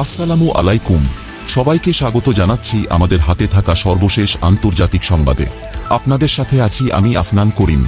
আসসালামু আলাইকুম। সবাইকে স্বাগত জানাচ্ছি আমাদের হাতে থাকা সর্বশেষ আন্তর্জাতিক সংবাদে। আপনাদের সাথে আছি আমি আফনান করিম।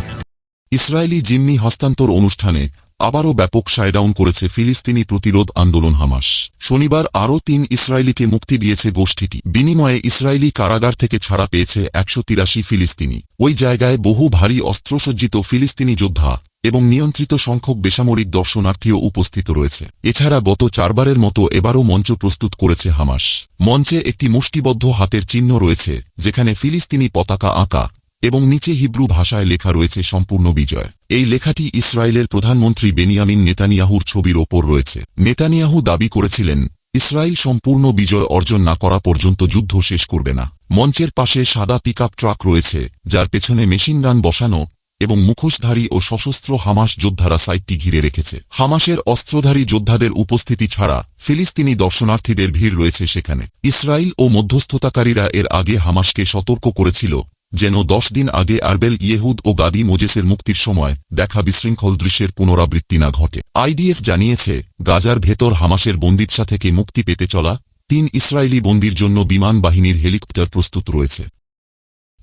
ইসরায়েলি জিম্মি হস্তান্তর অনুষ্ঠানে আবারও ব্যাপক শায়ডাউন করেছে ফিলিস্তিনি প্রতিরোধ আন্দোলন হামাস। শনিবার আরও তিন ইসরায়েলিকে মুক্তি দিয়েছে গোষ্ঠীটি। বিনিময়ে ইসরায়েলি কারাগার থেকে ছাড়া পেয়েছে একশো তিরাশি ফিলিস্তিনি। ওই জায়গায় বহু ভারী অস্ত্রসজ্জিত ফিলিস্তিনি যোদ্ধা এবং নিয়ন্ত্রিত সংখ্যক বেসামরিক দর্শনার্থীও উপস্থিত রয়েছে। এছাড়া গত চারবারের মতো এবারও মঞ্চ প্রস্তুত করেছে হামাস। মঞ্চে একটি মুষ্টিবদ্ধ হাতের চিহ্ন রয়েছে, যেখানে ফিলিস্তিনি পতাকা আঁকা এবং নিচে হিব্রু ভাষায় লেখা রয়েছে সম্পূর্ণ বিজয়। এই লেখাটি ইসরায়েলের প্রধানমন্ত্রী বেনিয়ামিন নেতানিয়াহুর ছবির ওপর রয়েছে। নেতানিয়াহু দাবি করেছিলেন, ইসরায়েল সম্পূর্ণ বিজয় অর্জন না করা পর্যন্ত যুদ্ধ শেষ করবে না। মঞ্চের পাশে সাদা পিকআপ ট্রাক রয়েছে, যার পেছনে মেশিনগান বসানো এবং মুখোশধারী ও সশস্ত্র হামাস যোদ্ধারা সাইটটি ঘিরে রেখেছে। হামাসের অস্ত্রধারী যোদ্ধাদের উপস্থিতি ছাড়া ফিলিস্তিনি দর্শনার্থীদের ভিড় রয়েছে সেখানে। ইসরায়েল ও মধ্যস্থতাকারীরা এর আগে হামাসকে সতর্ক করেছিল, যেন দশ দিন আগে আরবেল ইয়েহুদ ও গাদি মোজেসের মুক্তির সময় দেখা বিশৃঙ্খল দৃশ্যের পুনরাবৃত্তি না ঘটে। আইডিএফ জানিয়েছে, গাজার ভেতর হামাসের বন্দিদশা থেকে মুক্তি পেতে চলা তিন ইসরায়েলি বন্দির জন্য বিমান বাহিনীর হেলিকপ্টার প্রস্তুত রয়েছে।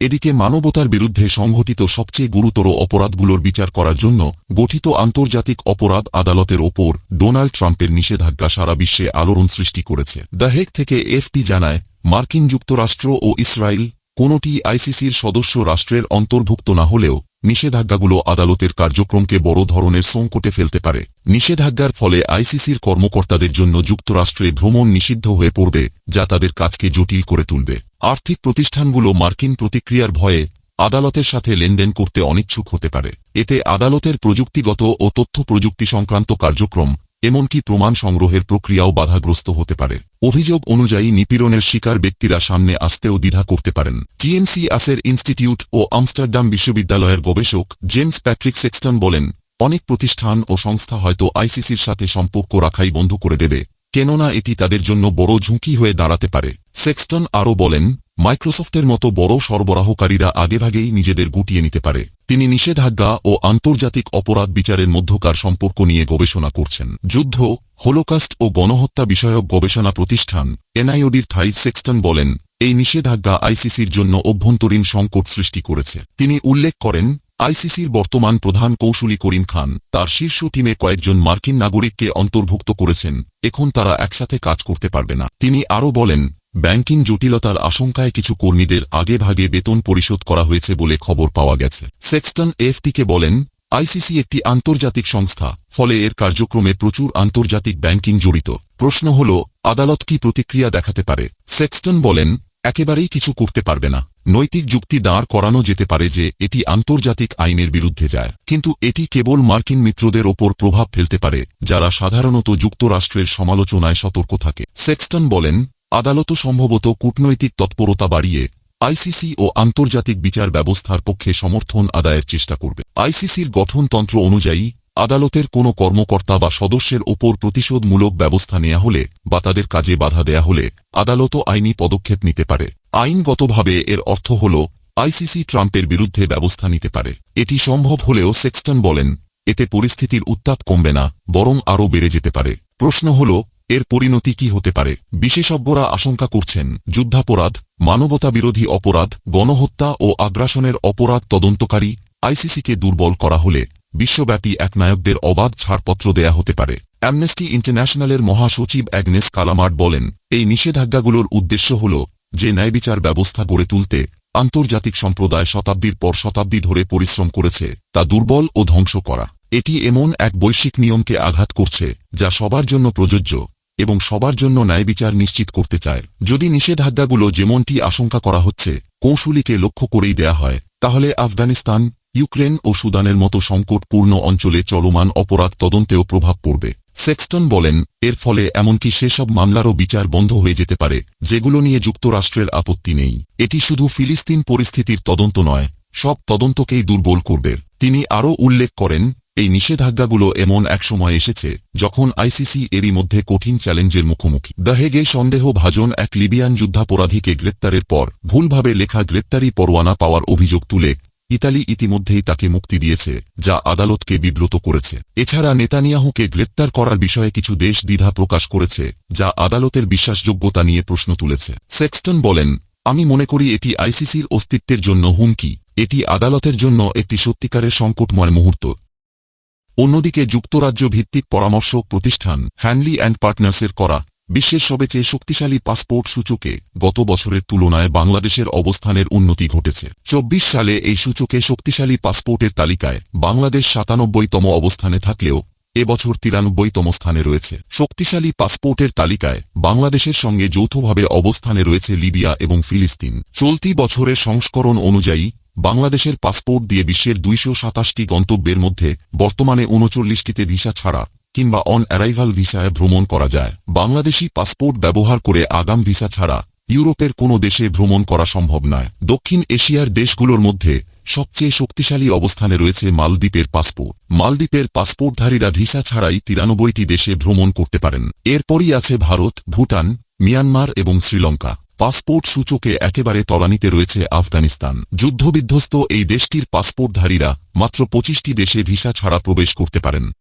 এদিকে মানবতার বিরুদ্ধে সংঘটিত সবচেয়ে গুরুতর অপরাধগুলোর বিচার করার জন্য গঠিত আন্তর্জাতিক অপরাধ আদালতের ওপর ডোনাল্ড ট্রাম্পের নিষেধাজ্ঞা সারা বিশ্বে আলোড়ন সৃষ্টি করেছে। দ্য হেক থেকে এফপি জানায়, মার্কিন যুক্তরাষ্ট্র ও ইসরায়েল কোনটি আইসিসির সদস্য রাষ্ট্রের অন্তর্ভুক্ত না হলেও নিষেধাজ্ঞাগুলো আদালতের কার্যক্রমকে বড় ধরনের সংকটে ফেলতে পারে। নিষেধাজ্ঞার ফলে আইসিসির কর্মকর্তাদের জন্য যুক্তরাষ্ট্রে ভ্রমণ নিষিদ্ধ হয়ে পড়বে, যা তাদের কাজকে জটিল করে তুলবে। আর্থিক প্রতিষ্ঠানগুলো মার্কিন প্রতিক্রিয়ার ভয়ে আদালতের সাথে লেনদেন করতে অনিচ্ছুক হতে পারে। এতে আদালতের প্রযুক্তিগত ও তথ্য প্রযুক্তি সংক্রান্ত কার্যক্রম এমনকি প্রমাণ সংগ্রহের প্রক্রিয়াও বাধাগ্রস্ত হতে পারে। অভিযোগ অনুযায়ী নিপীড়নের শিকার ব্যক্তিরা সামনে আসতেও দ্বিধা করতে পারেন। টিএমসি আসের ইনস্টিটিউট ও আমস্টারডাম বিশ্ববিদ্যালয়ের গবেষক জেমস প্যাট্রিক সেক্সটন বলেন, অনেক প্রতিষ্ঠান ও সংস্থা হয়তো আইসিসির সাথে সম্পর্ক রাখাই বন্ধ করে দেবে, কেননা এটি তাদের জন্য বড় ঝুঁকি হয়ে দাঁড়াতে পারে। সেক্সটন আরও বলেন মাইক্রোসফটের মতো বড় সরবরাহকারীরা আগেভাগেই নিজেদের গুটিয়ে নিতে পারে। তিনি নিষেধাজ্ঞা ও আন্তর্জাতিক অপরাধ বিচারের মধ্যকার সম্পর্ক নিয়ে গবেষণা করছেন। যুদ্ধ, হোলোকাস্ট ও গণহত্যা বিষয়ক গবেষণা প্রতিষ্ঠান, এনআইওডির থাই সেক্সটন বলেন, এই নিষেধাজ্ঞা আইসিসির জন্য অভ্যন্তরীণ সংকট সৃষ্টি করেছে। তিনি উল্লেখ করেন, আইসিসির বর্তমান প্রধান কৌশলী করিম খান, তার শীর্ষ টিমে কয়েকজন মার্কিন নাগরিককে অন্তর্ভুক্ত করেছেন, এখন তারা একসাথে কাজ করতে পারবে না। তিনি আরও বলেন ব্যাংকিং জটিলতার আশঙ্কায় কিছু কর্মীদের আগে ভাগে বেতন পরিশোধ করা হয়েছে বলে খবর পাওয়া গেছে। সেক্সটন এফটিকে বলেন, আইসিসি একটি আন্তর্জাতিক সংস্থা, ফলে এর কার্যক্রমে প্রচুর আন্তর্জাতিক ব্যাংকিং জড়িত। প্রশ্ন হল, আদালত কি প্রতিক্রিয়া দেখাতে পারে? সেক্সটন বলেন, একেবারেই কিছু করতে পারবে না। নৈতিক যুক্তি দাঁড় করানো যেতে পারে যে এটি আন্তর্জাতিক আইনের বিরুদ্ধে যায়। কিন্তু এটি কেবল মার্কিন মিত্রদের ওপর প্রভাব ফেলতে পারে, যারা সাধারণত যুক্তরাষ্ট্রের সমালোচনায় সতর্ক থাকে। সেক্সটন বলেন আদালতও সম্ভবত কূটনৈতিক তৎপরতা বাড়িয়ে আইসিসি ও আন্তর্জাতিক বিচার ব্যবস্থার পক্ষে সমর্থন আদায়ের চেষ্টা করবে। আইসিসির গঠনতন্ত্র অনুযায়ী, আদালতের কোনো কর্মকর্তা বা সদস্যের ওপর প্রতিশোধমূলক ব্যবস্থা নেওয়া হলে বা তাদের কাজে বাধা দেয়া হলে আদালতও আইনি পদক্ষেপ নিতে পারে। আইনগতভাবে এর অর্থ হল, আইসিসি ট্রাম্পের বিরুদ্ধে ব্যবস্থা নিতে পারে। এটি সম্ভব হলেও সেক্সটন বলেন, এতে পরিস্থিতির উত্তাপ কমবে না, বরং আরও বেড়ে যেতে পারে। প্রশ্ন হল এর পরিণতি কি হতে পারে? বিশেষজ্ঞরা আশঙ্কা করছেন, যুদ্ধাপরাধ মানবতা বিরোধী অপরাধ, গণহত্যা ও আগ্রাসনের অপরাধ তদন্তকারী আইসিসিকে দুর্বল করা হলে বিশ্বব্যাপী এক নায়কদের অবাধ ছাড়পত্র দেয়া হতে পারে। অ্যামনেস্টি ইন্টারন্যাশনালের মহাসচিব অ্যাগনেস কালামার্ট বলেন, এই নিষেধাজ্ঞাগুলোর উদ্দেশ্য হল যে ন্যায়বিচার ব্যবস্থা গড়ে তুলতে আন্তর্জাতিক সম্প্রদায় শতাব্দীর পর শতাব্দী ধরে পরিশ্রম করেছে, তা দুর্বল ও ধ্বংস করা। এটি এমন এক বৈশ্বিক নিয়মকে আঘাত করছে, যা সবার জন্য প্রযোজ্য। এবং সবার জন্য ন্যায়বিচার নিশ্চিত করতে চায়। যদি নিষেধাজ্ঞাগুলো যেমনটি আশঙ্কা করা হচ্ছে কৌশলীকে লক্ষ্য করেই দেয়া হয়, তাহলে আফগানিস্তান, ইউক্রেন ও সুদানের মতো সংকটপূর্ণ অঞ্চলে চলমান অপরাধ তদন্তেও প্রভাব পড়বে। সেক্সটন বলেন, এর ফলে এমনকি সেসব মামলারও বিচার বন্ধ হয়ে যেতে পারে, যেগুলো নিয়ে যুক্তরাষ্ট্রের আপত্তি নেই। এটি শুধু ফিলিস্তিন পরিস্থিতির তদন্ত নয়, সব তদন্তকেই দুর্বল করবে। তিনি আরও উল্লেখ করেন এই নিষেধাজ্ঞাগুলো এমন এক সময় এসেছে, যখন আইসিসি এরই মধ্যে কঠিন চ্যালেঞ্জের মুখোমুখি। দ্য সন্দেহ ভাজন এক লিবিয়ান যুদ্ধাপরাধীকে গ্রেপ্তারের পর ভুলভাবে লেখা গ্রেপ্তারি পরোয়ানা পাওয়ার অভিযোগ তুলে ইতালি ইতিমধ্যেই তাকে মুক্তি দিয়েছে, যা আদালতকে বিব্রত করেছে। এছাড়া নেতানিয়াহুকে গ্রেপ্তার করার বিষয়ে কিছু দেশ দ্বিধা প্রকাশ করেছে, যা আদালতের বিশ্বাসযোগ্যতা নিয়ে প্রশ্ন তুলেছে। সেক্সটন বলেন, আমি মনে করি এটি আইসিসির অস্তিত্বের জন্য হুমকি। এটি আদালতের জন্য একটি সত্যিকারের সংকটময় মুহূর্ত। অন্যদিকে যুক্তরাজ্য ভিত্তিক পরামর্শ প্রতিষ্ঠান হ্যানলি অ্যান্ড পার্টনার্সের করা বিশ্বের সবচেয়ে শক্তিশালী পাসপোর্ট সূচকে গত বছরের তুলনায় বাংলাদেশের অবস্থানের উন্নতি ঘটেছে। চব্বিশ সালে এই সূচকে শক্তিশালী পাসপোর্টের তালিকায় বাংলাদেশ সাতানব্বইতম অবস্থানে থাকলেও এবছর তিরানব্বইতম স্থানে রয়েছে। শক্তিশালী পাসপোর্টের তালিকায় বাংলাদেশের সঙ্গে যৌথভাবে অবস্থানে রয়েছে লিবিয়া এবং ফিলিস্তিন। চলতি বছরের সংস্করণ অনুযায়ী বাংলাদেশের পাসপোর্ট দিয়ে বিশ্বের দুইশো সাতাশটি গন্তব্যের মধ্যে বর্তমানে উনচল্লিশটিতে ভিসা ছাড়া কিংবা অন অ্যারাইভাল ভিসায় ভ্রমণ করা যায়। বাংলাদেশি পাসপোর্ট ব্যবহার করে আগাম ভিসা ছাড়া ইউরোপের কোনো দেশে ভ্রমণ করা সম্ভব নয়। দক্ষিণ এশিয়ার দেশগুলোর মধ্যে সবচেয়ে শক্তিশালী অবস্থানে রয়েছে মালদ্বীপের পাসপোর্ট। মালদ্বীপের পাসপোর্টধারীরা ভিসা ছাড়াই তিরানব্বইটি দেশে ভ্রমণ করতে পারেন। এরপরই আছে ভারত, ভুটান, মিয়ানমার এবং শ্রীলঙ্কা। পাসপোর্ট সূচকে একেবারে তলানিতে রয়েছে আফগানিস্তান। যুদ্ধবিধ্বস্ত এই দেশটির পাসপোর্টধারীরা মাত্র পঁচিশটি দেশে ভিসা ছাড়া প্রবেশ করতে পারেন।